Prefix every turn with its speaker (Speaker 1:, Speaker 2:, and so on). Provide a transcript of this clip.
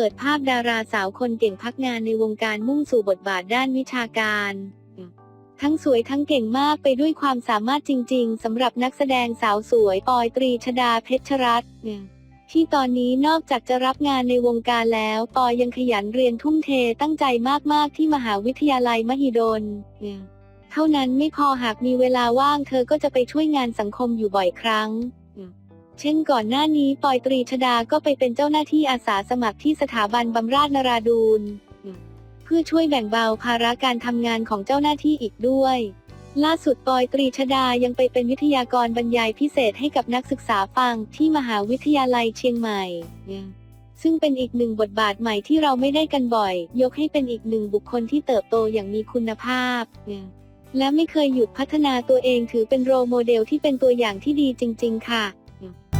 Speaker 1: ปิดภาพดาราสาวคนเก่งพักงานในวงการมุ่งสู่บทบาทด้านวิชาการ ทั้งสวยทั้งเก่งมากไปด้วยความสามารถจริง ๆสำหรับนักแสดงสาวสวยปอยตรีชดาเพชรรัตน์ที่ตอนนี้นอกจากจะรับงานในวงการแล้ว ปอยยังขยันเรียนทุ่มเทตั้งใจมาก ๆ ที่มหาวิทยาลัยมหิดล เท่านั้นไม่พอหากมีเวลาว่างเธอก็จะไปช่วยงานสังคมอยู่บ่อยครั้ง เช่นก่อนหน้านี้ปอยตรีชดาก็ไปเป็นเจ้าหน้าที่อาสาสมัครที่สถาบันบำราศนราดูนเพื่อช่วยแบ่งเบาภาระการทำงานของเจ้าหน้าที่อีกด้วย ล่าสุดปอยตรีชดายังไปเป็นวิทยากรบรรยายพิเศษให้กับนักศึกษาฟังที่มหาวิทยาลัยเชียงใหม่ ซึ่งเป็นอีกหนึ่งบทบาทใหม่ที่เราไม่ได้กันบ่อย ยกให้เป็นอีกหนึ่งบุคคลที่เติบโตอย่างมีคุณภาพและไม่เคยหยุดพัฒนาตัวเองถือเป็นโรลโมเดลที่เป็นตัวอย่างที่ดีจริง ๆ ค่ะ Yeah.